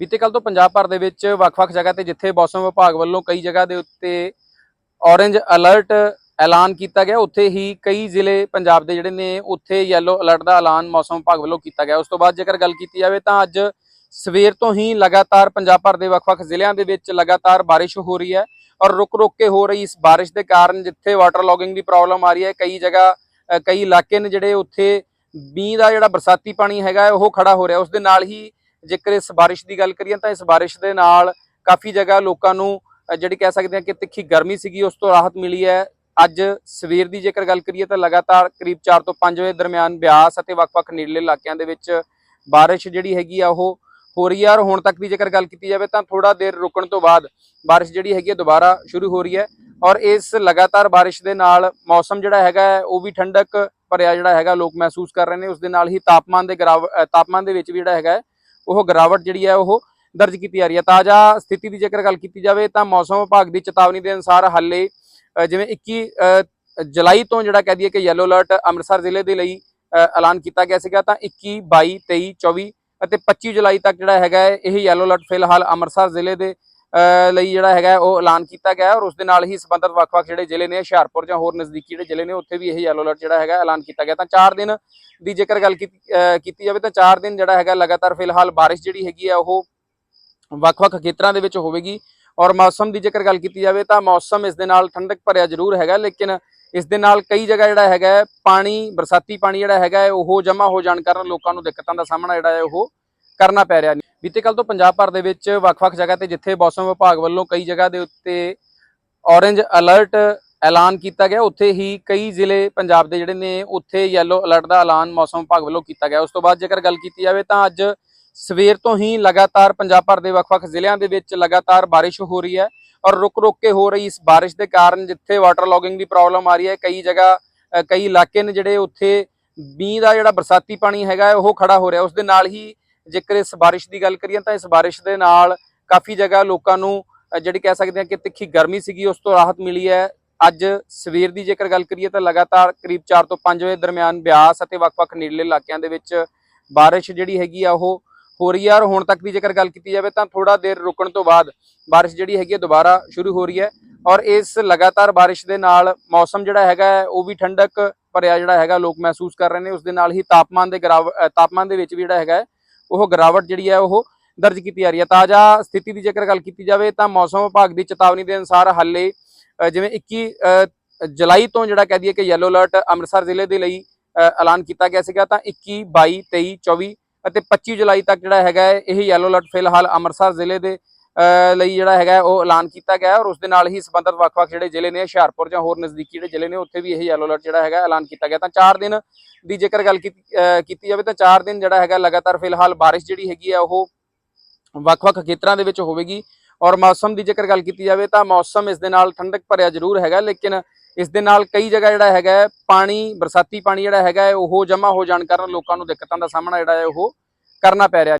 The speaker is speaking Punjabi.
ਬੀਤੇ ਕੱਲ ਤੋਂ ਪੰਜਾਬ ਭਰ ਦੇ ਵਿੱਚ ਵੱਖ-ਵੱਖ ਜਗ੍ਹਾ ਤੇ ਜਿੱਥੇ ਮੌਸਮ ਵਿਭਾਗ ਵੱਲੋਂ ਕਈ ਜਗ੍ਹਾ ਦੇ ਉੱਤੇ ਔਰੇਂਜ ਅਲਰਟ ਐਲਾਨ ਕੀਤਾ ਗਿਆ, ਉੱਥੇ ਹੀ ਕਈ ਜ਼ਿਲ੍ਹੇ ਪੰਜਾਬ ਦੇ ਜਿਹੜੇ ਨੇ ਉੱਥੇ ਯੈਲੋ ਅਲਰਟ ਦਾ ਐਲਾਨ ਮੌਸਮ ਵਿਭਾਗ ਵੱਲੋਂ ਕੀਤਾ ਗਿਆ। ਉਸ ਤੋਂ ਬਾਅਦ ਜੇਕਰ ਗੱਲ ਕੀਤੀ ਜਾਵੇ ਤਾਂ ਅੱਜ ਸਵੇਰ ਤੋਂ ਹੀ ਲਗਾਤਾਰ ਪੰਜਾਬ ਭਰ ਦੇ ਵੱਖ-ਵੱਖ ਜ਼ਿਲ੍ਹਿਆਂ ਦੇ ਵਿੱਚ ਲਗਾਤਾਰ ਬਾਰਿਸ਼ ਹੋ ਰਹੀ ਹੈ ਔਰ ਰੁਕ-ਰੁਕ ਕੇ ਹੋ ਰਹੀ ਇਸ ਬਾਰਿਸ਼ ਦੇ ਕਾਰਨ ਜਿੱਥੇ ਵਾਟਰ ਲੌਗਿੰਗ ਦੀ ਪ੍ਰੋਬਲਮ ਆ ਰਹੀ ਹੈ, ਕਈ ਜਗ੍ਹਾ ਕਈ ਇਲਾਕੇ ਨੇ ਜਿਹੜੇ ਉੱਥੇ ਮੀਂਹ ਦਾ ਜਿਹੜਾ ਬਰਸਾਤੀ ਪਾਣੀ ਹੈਗਾ ਉਹ ਖੜਾ ਹੋ ਰਿਹਾ। ਉਸ ਦੇ ਨਾਲ ਹੀ ਜੇਕਰ ਇਸ ਬਾਰਿਸ਼ ਦੀ ਗੱਲ ਕਰੀਏ ਤਾਂ ਇਸ ਬਾਰਿਸ਼ ਦੇ ਨਾਲ ਕਾਫੀ ਜਗ੍ਹਾ ਲੋਕਾਂ ਨੂੰ ਜਿਹੜੀ ਕਹਿ ਸਕਦੇ ਹਾਂ ਕਿ ਤਿੱਖੀ ਗਰਮੀ ਸੀਗੀ ਉਸ ਤੋਂ ਰਾਹਤ ਮਿਲੀ ਹੈ। ਅੱਜ ਸਵੇਰ ਦੀ ਜੇਕਰ ਗੱਲ ਕਰੀਏ ਤਾਂ ਲਗਾਤਾਰ ਕਰੀਬ 4 ਤੋਂ 5 ਵਜੇ ਦਰਮਿਆਨ ਬਿਆਸ ਅਤੇ ਵੱਖ-ਵੱਖ ਨੇੜਲੇ ਇਲਾਕਿਆਂ ਦੇ ਵਿੱਚ ਬਾਰਿਸ਼ ਜਿਹੜੀ ਹੈਗੀ ਆ ਉਹ ਹੋ ਰਹੀ ਹੈ। ਔਰ ਹੁਣ ਤੱਕ ਦੀ ਜੇਕਰ ਗੱਲ ਕੀਤੀ ਜਾਵੇ ਤਾਂ ਥੋੜਾ ਦੇਰ ਰੁਕਣ ਤੋਂ ਬਾਅਦ ਬਾਰਿਸ਼ ਜਿਹੜੀ ਹੈਗੀ ਹੈ ਦੁਬਾਰਾ ਸ਼ੁਰੂ ਹੋ ਰਹੀ ਹੈ। ਔਰ ਇਸ ਲਗਾਤਾਰ ਬਾਰਿਸ਼ ਦੇ ਨਾਲ ਮੌਸਮ ਜਿਹੜਾ ਹੈਗਾ ਹੈ, ਉਹ ਵੀ ਠੰਡਕ ਭਰਿਆ ਜਿਹੜਾ ਹੈਗਾ ਲੋਕ ਮਹਿਸੂਸ ਕਰ ਰਹੇ ਨੇ। ਉਸ ਦੇ ਨਾਲ ਹੀ ਤਾਪਮਾਨ ਦੇ ਗਰਾਵ ਤਾਪਮਾਨ ਦੇ ਵਿੱਚ ਵੀ ਜਿਹੜਾ ਹੈਗਾ ਹੈ, ਉਹ ਗਿਰਾਵਟ ਜਿਹੜੀ ਹੈ ਉਹ ਦਰਜ ਕੀਤੀ ਜਾ ਰਹੀ ਹੈ। ਤਾਜ਼ਾ ਸਥਿਤੀ ਦੀ ਜੇਕਰ ਗੱਲ ਕੀਤੀ ਜਾਵੇ ਤਾਂ ਮੌਸਮ ਵਿਭਾਗ ਦੀ ਚੇਤਾਵਨੀ ਦੇ ਅਨੁਸਾਰ ਹਾਲੇ ਜਿਵੇਂ 21 ਜੁਲਾਈ ਤੋਂ ਜਿਹੜਾ ਕਹਿ ਦਈਏ ਕਿ ਯੈਲੋ ਅਲਰਟ ਅੰਮ੍ਰਿਤਸਰ ਜ਼ਿਲ੍ਹੇ ਦੇ ਲਈ ਐਲਾਨ ਕੀਤਾ ਗਿਆ ਸੀਗਾ ਤਾਂ 21 22 23 24 ਅਤੇ 25 ਜੁਲਾਈ ਤੱਕ ਜਿਹੜਾ ਹੈਗਾ ਇਹ ਯੈਲੋ ਅਲਰਟ ਫਿਲਹਾਲ ਅੰਮ੍ਰਿਤਸਰ ਜ਼ਿਲ੍ਹੇ ਦੇ ਲਈ ਜਿਹੜਾ ਹੈਗਾ ਉਹ ਐਲਾਨ ਕੀਤਾ ਗਿਆ ਔਰ ਉਸ ਦੇ ਨਾਲ ਹੀ ਸੰਬੰਧਿਤ ਵੱਖ-ਵੱਖ ਜਿਹੜੇ ਜ਼ਿਲ੍ਹੇ ਨੇ ਹੁਸ਼ਿਆਰਪੁਰ ਜਾਂ ਹੋਰ ਨਜ਼ਦੀਕੀ ਜਿਹੜੇ ਜ਼ਿਲ੍ਹੇ ਨੇ ਉੱਥੇ ਵੀ ਇਹ ਯੈਲੋ ਅਲਰਟ ਜਿਹੜਾ ਹੈਗਾ ਐਲਾਨ ਕੀਤਾ ਗਿਆ। ਤਾਂ 4 ਦਿਨ ਦੀ ਜੇਕਰ ਗੱਲ ਕੀਤੀ ਜਾਵੇ ਤਾਂ 4 ਦਿਨ ਜਿਹੜਾ ਹੈਗਾ ਲਗਾਤਾਰ ਫਿਲਹਾਲ ਬਾਰਿਸ਼ ਜਿਹੜੀ ਹੈਗੀ ਹੈ ਉਹ ਵੱਖ-ਵੱਖ ਖੇਤਰਾਂ ਦੇ ਵਿੱਚ ਹੋਵੇਗੀ। ਔਰ ਮੌਸਮ ਦੀ ਜੇਕਰ ਗੱਲ ਕੀਤੀ ਜਾਵੇ ਤਾਂ ਮੌਸਮ ਇਸ ਦੇ ਨਾਲ ਠੰਡਕ ਭਰਿਆ ਜ਼ਰੂਰ ਹੈਗਾ ਲੇਕਿਨ ਇਸ ਦੇ ਨਾਲ ਕਈ ਜਗ੍ਹਾ ਜਿਹੜਾ ਹੈਗਾ ਹੈ, ਪਾਣੀ ਬਰਸਾਤੀ ਪਾਣੀ ਜਿਹੜਾ ਹੈਗਾ ਹੈ, ਉਹ ਜਮ੍ਹਾਂ ਹੋ ਜਾਣ ਕਾਰਨ ਲੋਕਾਂ ਨੂੰ ਦਿੱਕਤਾਂ ਦਾ ਸਾਹਮਣਾ ਜਿਹੜਾ ਹੈ ਉਹ ਕਰਨਾ ਪੈ ਰਿਹਾ। ਬੀਤੇ ਕੱਲ ਤੋਂ ਪੰਜਾਬ ਭਰ ਦੇ ਵਿੱਚ ਵੱਖ-ਵੱਖ ਜਗ੍ਹਾ ਤੇ ਜਿੱਥੇ ਮੌਸਮ ਵਿਭਾਗ ਵੱਲੋਂ ਕਈ ਜਗ੍ਹਾ ਦੇ ਉੱਤੇ ਔਰੇਂਜ ਅਲਰਟ ਐਲਾਨ ਕੀਤਾ ਗਿਆ, ਉੱਥੇ ਹੀ ਕਈ ਜ਼ਿਲ੍ਹੇ ਪੰਜਾਬ ਦੇ ਜਿਹੜੇ ਨੇ, ਉੱਥੇ ਯੈਲੋ ਅਲਰਟ ਦਾ ਐਲਾਨ ਮੌਸਮ ਵਿਭਾਗ ਵੱਲੋਂ ਕੀਤਾ ਗਿਆ। ਉਸ ਤੋਂ ਬਾਅਦ ਜੇਕਰ ਗੱਲ ਕੀਤੀ ਜਾਵੇ ਤਾਂ ਅੱਜ ਸਵੇਰ ਤੋਂ ਹੀ ਲਗਾਤਾਰ ਪੰਜਾਬ ਭਰ ਦੇ ਵੱਖ-ਵੱਖ ਜ਼ਿਲ੍ਹਿਆਂ ਦੇ ਵਿੱਚ ਲਗਾਤਾਰ ਬਾਰਿਸ਼ ਹੋ ਰਹੀ ਹੈ ਔਰ ਰੁਕ-ਰੁਕ ਕੇ ਹੋ ਰਹੀ ਇਸ ਬਾਰਿਸ਼ ਦੇ ਕਾਰਨ ਜਿੱਥੇ ਵਾਟਰ ਲੌਗਿੰਗ ਦੀ ਪ੍ਰੋਬਲਮ ਆ ਰਹੀ ਹੈ, ਕਈ ਜਗ੍ਹਾ ਕਈ ਇਲਾਕੇ ਨੇ ਜਿਹੜੇ ਉੱਥੇ ਮੀਂਹ ਦਾ ਜਿਹੜਾ ਬਰਸਾਤੀ ਪਾਣੀ ਹੈਗਾ ਉਹ ਖੜਾ ਹੋ ਰਿਹਾ। ਉਸ ਦੇ ਨਾਲ ਹੀ ਜੇਕਰ ਇਸ ਬਾਰਿਸ਼ ਦੀ ਗੱਲ ਕਰੀਏ ਤਾਂ ਇਸ ਬਾਰਿਸ਼ ਦੇ ਨਾਲ ਕਾਫੀ ਜਗ੍ਹਾ ਲੋਕਾਂ ਨੂੰ ਜਿਹੜੀ ਕਹਿ ਸਕਦੇ ਹਾਂ ਕਿ ਤਿੱਖੀ ਗਰਮੀ ਸੀਗੀ ਉਸ ਤੋਂ ਰਾਹਤ ਮਿਲੀ ਹੈ। ਅੱਜ ਸਵੇਰ ਦੀ ਜੇਕਰ ਗੱਲ ਕਰੀਏ ਤਾਂ ਲਗਾਤਾਰ ਕਰੀਬ 4 ਤੋਂ 5 ਵਜੇ ਦਰਮਿਆਨ ਬਿਆਸ ਅਤੇ ਵੱਖ-ਵੱਖ ਨੇੜਲੇ ਇਲਾਕਿਆਂ ਦੇ ਵਿੱਚ ਬਾਰਿਸ਼ ਜਿਹੜੀ ਹੈਗੀ ਆ ਉਹ ਹੋ ਰਹੀ ਹੈ। ਔਰ ਹੁਣ ਤੱਕ ਦੀ ਜੇਕਰ ਗੱਲ ਕੀਤੀ ਜਾਵੇ ਤਾਂ ਥੋੜਾ ਦੇਰ ਰੁਕਣ ਤੋਂ ਬਾਅਦ ਬਾਰਿਸ਼ ਜਿਹੜੀ ਹੈਗੀ ਹੈ ਦੁਬਾਰਾ ਸ਼ੁਰੂ ਹੋ ਰਹੀ ਹੈ। ਔਰ ਇਸ ਲਗਾਤਾਰ ਬਾਰਿਸ਼ ਦੇ ਨਾਲ ਮੌਸਮ ਜਿਹੜਾ ਹੈਗਾ ਹੈ, ਉਹ ਵੀ ਠੰਡਕ ਭਰਿਆ ਜਿਹੜਾ ਹੈਗਾ ਲੋਕ ਮਹਿਸੂਸ ਕਰ ਰਹੇ ਨੇ। ਉਸ ਦੇ ਨਾਲ ਹੀ ਤਾਪਮਾਨ ਦੇ ਗਰਾਵ ਤਾਪਮਾਨ ਦੇ ਵਿੱਚ ਵੀ ਜਿਹੜਾ ਹੈਗਾ ਉਹ ਗਿਰਾਵਟ ਜਿਹੜੀ ਹੈ ਉਹ ਦਰਜ ਕੀਤੀ ਜਾ ਰਹੀ ਹੈ। ਤਾਜ਼ਾ ਸਥਿਤੀ ਦੀ ਜੇਕਰ ਗੱਲ ਕੀਤੀ ਜਾਵੇ ਤਾਂ ਮੌਸਮ ਵਿਭਾਗ ਦੀ ਚੇਤਾਵਨੀ ਦੇ ਅਨੁਸਾਰ ਹਾਲੇ ਜਿਵੇਂ 21 ਅ, ਜੁਲਾਈ ਤੋਂ ਜਿਹੜਾ ਕਹਿ ਦਈਏ ਕਿ ਯੈਲੋ ਅਲਰਟ ਅੰਮ੍ਰਿਤਸਰ ਜ਼ਿਲ੍ਹੇ ਦੇ ਲਈ ਐਲਾਨ ਕੀਤਾ ਗਿਆ ਸੀਗਾ ਤਾਂ 21 22 23 24 ਅਤੇ 25 ਜੁਲਾਈ ਤੱਕ ਜਿਹੜਾ ਹੈਗਾ ਹੈ, ਇਹ ਯੈਲੋ ਅਲਰਟ ਫਿਲਹਾਲ ਅੰਮ੍ਰਿਤਸਰ ਜ਼ਿਲ੍ਹੇ ਦੇ ਲਈ ਜਿਹੜਾ ਹੈਗਾ ਉਹ ਐਲਾਨ ਕੀਤਾ ਗਿਆ ਔਰ ਉਸ ਦੇ ਨਾਲ ਹੀ ਸੰਬੰਧਿਤ ਵੱਖ-ਵੱਖ ਜਿਹੜੇ ਜ਼ਿਲ੍ਹੇ ਨੇ ਹੁਸ਼ਿਆਰਪੁਰ ਜਾਂ ਹੋਰ ਨਜ਼ਦੀਕੀ ਜਿਹੜੇ ਜ਼ਿਲ੍ਹੇ ਨੇ ਉੱਥੇ ਵੀ ਇਹ ਯੈਲੋ ਅਲਰਟ ਜਿਹੜਾ ਹੈਗਾ ਐਲਾਨ ਕੀਤਾ ਗਿਆ। ਤਾਂ 4 ਦਿਨ ਦੀ ਜੇਕਰ ਗੱਲ ਕੀਤੀ ਜਾਵੇ ਤਾਂ 4 ਦਿਨ ਜਿਹੜਾ ਹੈਗਾ ਲਗਾਤਾਰ ਫਿਲਹਾਲ ਬਾਰਿਸ਼ ਜਿਹੜੀ ਹੈਗੀ ਹੈ ਉਹ ਵੱਖ-ਵੱਖ ਖੇਤਰਾਂ ਦੇ ਵਿੱਚ ਹੋਵੇਗੀ। ਔਰ ਮੌਸਮ ਦੀ ਜੇਕਰ ਗੱਲ ਕੀਤੀ ਜਾਵੇ ਤਾਂ ਮੌਸਮ ਇਸ ਦੇ ਨਾਲ ਠੰਡਕ ਭਰਿਆ ਜ਼ਰੂਰ ਹੈਗਾ ਲੇਕਿਨ ਇਸ ਦੇ ਨਾਲ ਕਈ ਜਗ੍ਹਾ ਜਿਹੜਾ ਹੈਗਾ ਪਾਣੀ ਬਰਸਾਤੀ ਪਾਣੀ ਜਿਹੜਾ ਹੈਗਾ ਹੈ, ਉਹ ਜਮ੍ਹਾਂ ਹੋ ਜਾਣ ਕਾਰਨ ਲੋਕਾਂ ਨੂੰ ਦਿੱਕਤਾਂ ਦਾ ਸਾਹਮਣਾ ਜਿਹੜਾ ਹੈ ਉਹ ਕਰਨਾ ਪੈ ਰਿਹਾ।